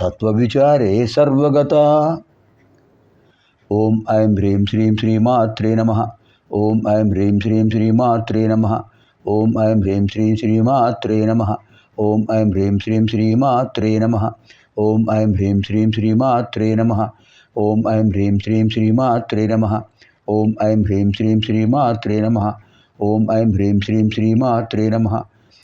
తత్వవిచారే సర్వగత. ఓం ఐం హ్రీం శ్రీం శ్రీమాత్రే నమ. ఓం ఐం హ్రీం శ్రీం శ్రీమాత్రే నమ. ఓం ఐం హ్రీం శ్రీం శ్రీమాత్రే నమ. ఓం ఐం హ్రీం శ్రీం శ్రీమాత్రే నమ. ఓం ఐం హ్రీం శ్రీం శ్రీమాత్రే నమ. ఓం ఐం హ్రీం శ్రీం శ్రీమాత్రే నమ. ఓం ఐం హ్రీం శ్రీం శ్రీమాత్రే నమ. ఓం ఐం హ్రీం శ్రీం శ్రీమాత్రే నమ.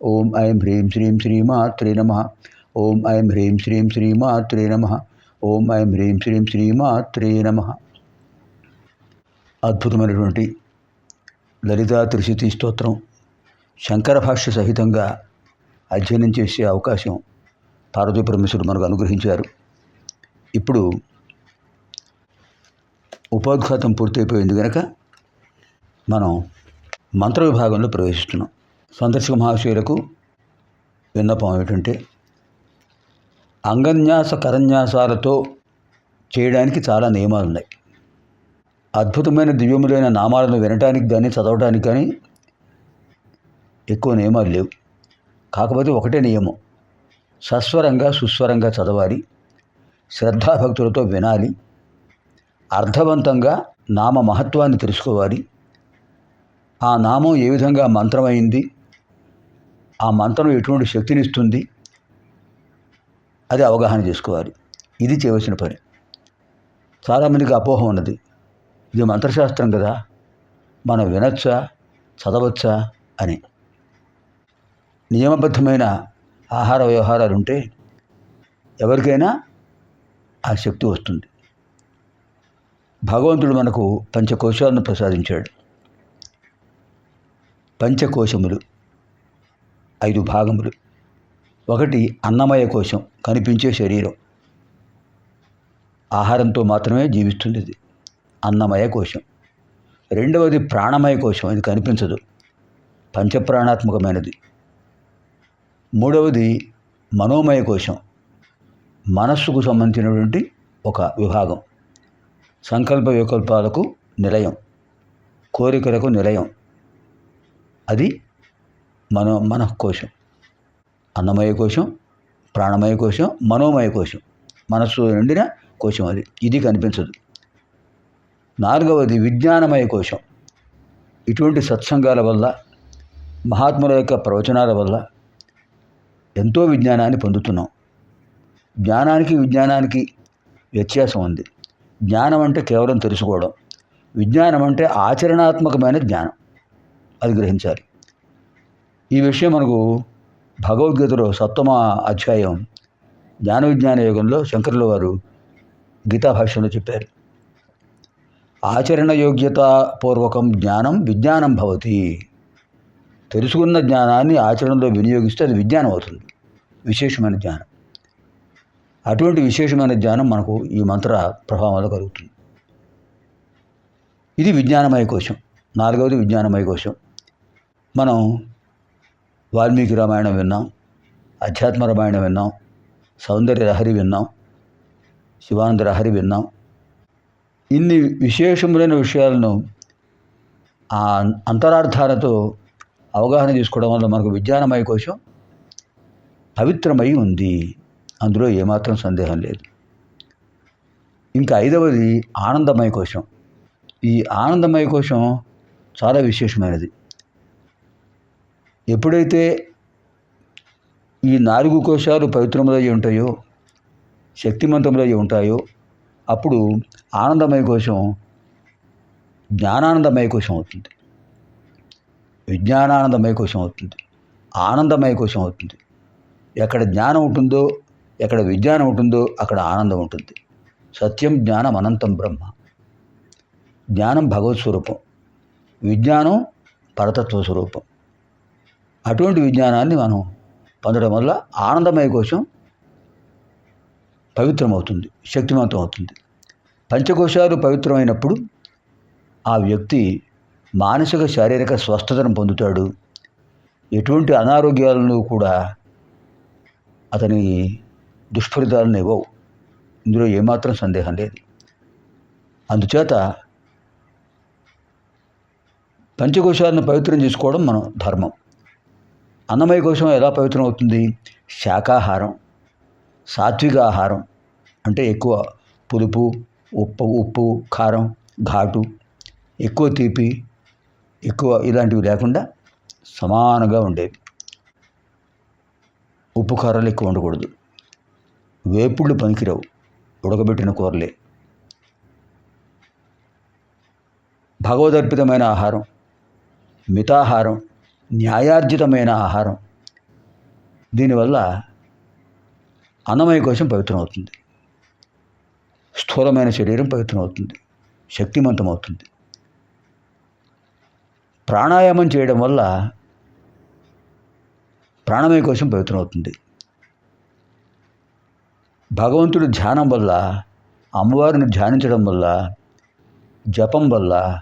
ఓం ఐం హ్రీం శ్రీం శ్రీమాత్రే నమ. ఓం ఐం హ్రీం శ్రీం శ్రీమాత్రే నమ. ఓం ఐం హ్రీం శ్రీం శ్రీమాత్రే నమ. అద్భుతమైనటువంటి లలితా త్రిశతి స్తోత్రం శంకర భాష్య సహితంగా అధ్యయనం చేసే అవకాశం పార్వతీ పరమేశ్వరుడు మనకు అనుగ్రహించారు. ఇప్పుడు ఉపోద్ఘాతం పూర్తయిపోయింది కనుక మనం మంత్ర విభాగంలో ప్రవేశిస్తున్నాం. సందర్శక మహాశయులకు విన్నపం ఏమిటంటే అంగన్యాస కరన్యాసాలతో చేయడానికి చాలా నియమాలు ఉన్నాయి అద్భుతమైన దివ్యములైన నామాలను వినటానికి కానీ చదవడానికి కానీ ఎక్కువ నియమాలు లేవు. కాకపోతే ఒకటే నియమం. సస్వరంగా సుస్వరంగా చదవాలి. శ్రద్ధాభక్తులతో వినాలి. అర్థవంతంగా నామ మహత్వాన్ని తెలుసుకోవాలి. ఆ నామం ఏ విధంగా మంత్రమైంది? ఆ మంత్రం ఎటువంటి శక్తినిస్తుంది? అది అవగాహన చేసుకోవాలి. ఇది చేయవలసిన పని. చాలామందికి అపోహ ఉన్నది. ఇది మంత్రశాస్త్రం కదా. మనం వినొచ్చా? చదవచ్చా? అని. నియమబద్ధమైన ఆహార వ్యవహారాలు ఉంటే ఎవరికైనా ఆ శక్తి వస్తుంది. భగవంతుడు మనకు పంచకోశాలను ప్రసాదించాడు. పంచకోశములు ఐదు భాగములు. ఒకటి అన్నమయ కోశం కనిపించే శరీరం. ఆహారంతో మాత్రమే జీవిస్తుంది ఇది అన్నమయ కోశం. రెండవది ప్రాణమయ కోశం ఇది కనిపించదు పంచప్రాణాత్మకమైనది. మూడవది మనోమయ కోశం మనస్సుకు సంబంధించినటువంటి ఒక విభాగం సంకల్ప వికల్పాలకు నిలయం కోరికలకు నిలయం. అది మనో మనఃకోశం అన్నమయ కోశం ప్రాణమయ కోశం మనోమయ కోశం. మనస్సు నిండిన కోశం అది. ఇది కనిపించదు. నాలుగవది విజ్ఞానమయ కోశం. ఇటువంటి సత్సంగాల వల్ల మహాత్ముల యొక్క ప్రవచనాల వల్ల ఎంతో విజ్ఞానాన్ని పొందుతున్నాం. జ్ఞానానికి విజ్ఞానానికి వ్యత్యాసం ఉంది. జ్ఞానం అంటే కేవలం తెలుసుకోవడం. విజ్ఞానం అంటే ఆచరణాత్మకమైన జ్ఞానం. అది గ్రహించాలి. ఈ విషయం మనకు భగవద్గీతలో సప్తమ అధ్యాయం జ్ఞాన విజ్ఞాన యోగంలో శంకరుల వారు గీతా చెప్పారు. ఆచరణ యోగ్యతాపూర్వకం జ్ఞానం విజ్ఞానం భవతి. తెలుసుకున్న జ్ఞానాన్ని ఆచరణలో వినియోగిస్తే అది విజ్ఞానం అవుతుంది. విశేషమైన జ్ఞానం. అటువంటి విశేషమైన జ్ఞానం మనకు ఈ మంత్ర ప్రభావం కలుగుతుంది. ఇది విజ్ఞానమయ కోశం. నాలుగవది విజ్ఞానమయ కోశం. మనం వాల్మీకి రామాయణం విన్నాం అధ్యాత్మ రామాయణం విన్నాం సౌందర్య లహరి విన్నాం శివానంద లహరి విన్నాం. ఇన్ని విశేషములైన విషయాలను ఆ అంతరార్థాలతో అవగాహన చేసుకోవడం వల్ల మనకు విజ్ఞానమయ కోసం పవిత్రమై ఉంది. అందులో ఏమాత్రం సందేహం లేదు. ఇంకా ఐదవది ఆనందమయ కోశం. ఈ ఆనందమయ కోశం చాలా విశేషమైనది. ఎప్పుడైతే ఈ నాలుగు కోశాలు పవిత్రములై ఉంటాయో శక్తిమంతములై ఉంటాయో అప్పుడు ఆనందమయ కోశం జ్ఞానానందమయ కోశం అవుతుంది. విజ్ఞానానందమయ కోశం అవుతుంది. ఆనందమయ కోశం అవుతుంది. ఎక్కడ జ్ఞానం ఉంటుందో ఎక్కడ విజ్ఞానం ఉంటుందో అక్కడ ఆనందం ఉంటుంది. సత్యం జ్ఞానం అనంతం బ్రహ్మ. జ్ఞానం భగవత్ స్వరూపం. విజ్ఞానం పరతత్వ స్వరూపం. అటువంటి విజ్ఞానాన్ని మనం పొందడం వల్ల ఆనందమయ కోసం పవిత్రమవుతుంది శక్తివంతం అవుతుంది పంచకోశాలు పవిత్రమైనప్పుడు ఆ వ్యక్తి మానసిక శారీరక స్వస్థతను పొందుతాడు. ఎటువంటి అనారోగ్యాలను కూడా అతని దుష్ఫలితాలను ఇవ్వవు. ఇందులో ఏమాత్రం సందేహం లేదు. అందుచేత పంచకోశాలను పవిత్రం చేసుకోవడం మనం ధర్మం. అన్నమయ కోసం ఎలా పవిత్రం అవుతుంది? శాకాహారం సాత్విక ఆహారం అంటే ఎక్కువ పులుపు ఉప్పు ఉప్పు కారం ఘాటు ఎక్కువ తీపి ఎక్కువ ఇలాంటివి లేకుండా సమానంగా ఉండేవి. ఉప్పు కారాలు ఎక్కువ ఉండకూడదు. వేపుళ్ళు పనికిరావు. ఉడకబెట్టిన కూరలే. భగవదర్పితమైన ఆహారం మితాహారం న్యాయార్జితమైన ఆహారం. దీనివల్ల అన్నమయ కోసం పవిత్రమవుతుంది. స్థూలమైన శరీరం పవిత్రమవుతుంది. శక్తిమంతమవుతుంది. ప్రాణాయామం చేయడం వల్ల ప్రాణమయ కోసం పవిత్రమవుతుంది. భగవంతుడి ధ్యానం వల్ల అమ్మవారిని ధ్యానించడం వల్ల జపం వల్ల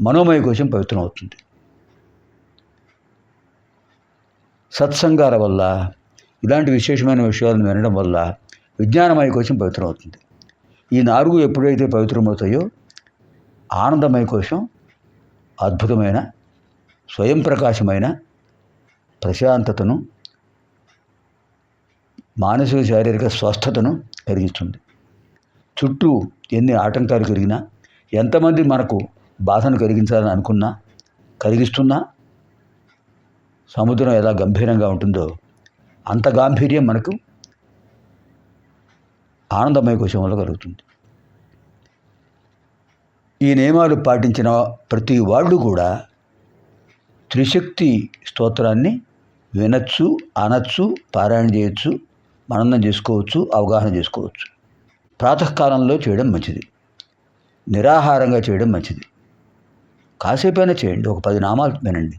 మనోమయ కోసం పవిత్రమవుతుంది. సత్సంగాల వల్ల ఇలాంటి విశేషమైన విషయాలను వినడం వల్ల విజ్ఞానమయ కోసం పవిత్రమవుతుంది. ఈ నాలుగు ఎప్పుడైతే పవిత్రమవుతాయో ఆనందమయ కోసం అద్భుతమైన స్వయం ప్రకాశమైన ప్రశాంతతను మానసిక శారీరక స్వస్థతను కలిగిస్తుంది. చుట్టూ ఎన్ని ఆటంకాలు కలిగినా ఎంతమంది మనకు బాధను కలిగించాలని అనుకున్నా కలిగిస్తున్నా సముద్రం ఎలా గంభీరంగా ఉంటుందో అంత గాంభీర్యం మనకు ఆనందమయ కోశం వల్ల కలుగుతుంది. ఈ నియమాలు పాటించిన ప్రతి వాళ్ళు కూడా త్రిశక్తి స్తోత్రాన్ని వినొచ్చు అనొచ్చు పారాయణ చేయొచ్చు మననం చేసుకోవచ్చు అవగాహన చేసుకోవచ్చు. ప్రాతకాలంలో చేయడం మంచిది. నిరాహారంగా చేయడం మంచిది. కాసేపైనా చేయండి. ఒక పది నామాలు వినండి.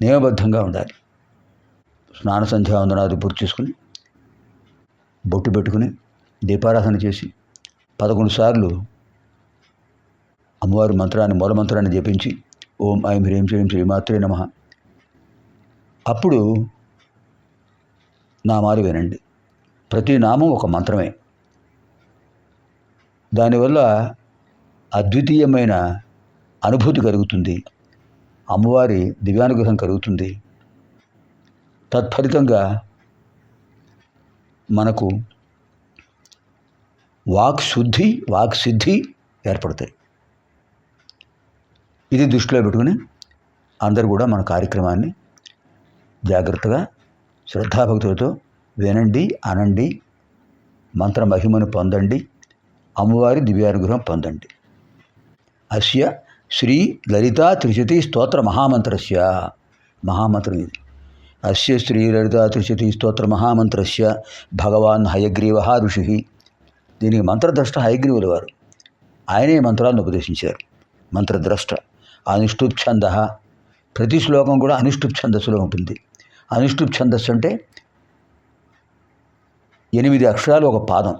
నియమబద్ధంగా ఉండాలి. స్నాన సంధ్యావందనాది పూర్తి చేసుకుని బొట్టు పెట్టుకుని దీపారాధన చేసి పదకొండు సార్లు అమ్మవారి మంత్రాన్ని మూల మంత్రాన్ని జపించి ఓం ఐం హ్రీం శ్రీం శ్రీమాత్రే నమ. అప్పుడు నామాలు వినండి. ప్రతి నామం ఒక మంత్రమే. దానివల్ల అద్వితీయమైన అనుభూతి కలుగుతుంది. అమ్మవారి దివ్యానుగ్రహం కలుగుతుంది. తత్ఫలితంగా మనకు వాక్ శుద్ధి వాక్ సిద్ధి ఏర్పడతాయి. ఇది దృష్టిలో పెట్టుకుని అందరూ కూడా మన కార్యక్రమాన్ని జాగ్రత్తగా శ్రద్ధాభక్తులతో వినండి అనండి మంత్ర మహిమను పొందండి అమ్మవారి దివ్యానుగ్రహం పొందండి. అస్య శ్రీ లలితా త్రిశతి స్తోత్ర మహామంత్రస్య. మహామంత్రం ఇది. అస్య శ్రీ లలితా త్రిశతి స్తోత్ర మహామంత్రస్య. భగవాన్ హయగ్రీవ ఋషి దీనికి మంత్రద్రష్ట హయగ్రీవుల వారు. ఆయనే మంత్రాలను ఉపదేశించారు. మంత్రద్రష్ట. అనుష్ఠుప్ ఛంద ప్రతి శ్లోకం కూడా అనుష్ఠుప్ ఛందస్సులో ఉంటుంది. అనుష్ఠుప్ ఛందస్సు అంటే ఎనిమిది అక్షరాలు ఒక పాదం.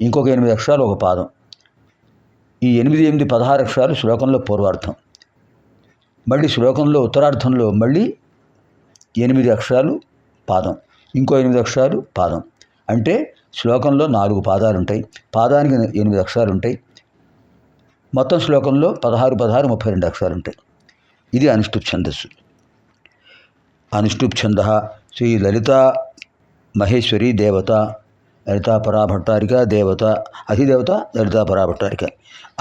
ఇంకొక ఎనిమిది అక్షరాలు ఒక పాదం. ఈ ఎనిమిది ఎనిమిది పదహారు అక్షరాలు శ్లోకంలో పూర్వార్థం. మళ్ళీ శ్లోకంలో ఉత్తరార్థంలో మళ్ళీ ఎనిమిది అక్షరాలు పాదం. ఇంకో ఎనిమిది అక్షరాలు పాదం. అంటే శ్లోకంలో నాలుగు పాదాలు ఉంటాయి. పాదానికి ఎనిమిది అక్షరాలు ఉంటాయి. మొత్తం శ్లోకంలో పదహారు పదహారు ముప్పై రెండు అక్షరాలు ఉంటాయి. ఇది అనుష్ఠుప్ ఛందస్సు అనుష్ఠుప్ ఛంద శ్రీ లలిత మహేశ్వరి దేవత లలితా పరాభట్టారిక దేవత అధిదేవత లలితా పరాభట్టారిక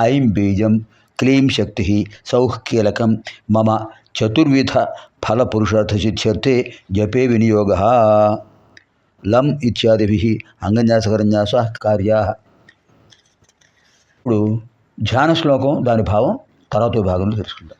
ఐం బీజం క్లీం శక్తి సౌః కీలకం మమ చతుర్విధ ఫలపురుషార్థసిద్ధ్యర్థే జపే వినియోగ లం ఇత్యాదిభి అంగన్యాసకరన్యాస కార్యా ఇప్పుడు ధ్యాన శ్లోకం దాని భావం తర్వాత భాగంలో తెలుసుకుందాం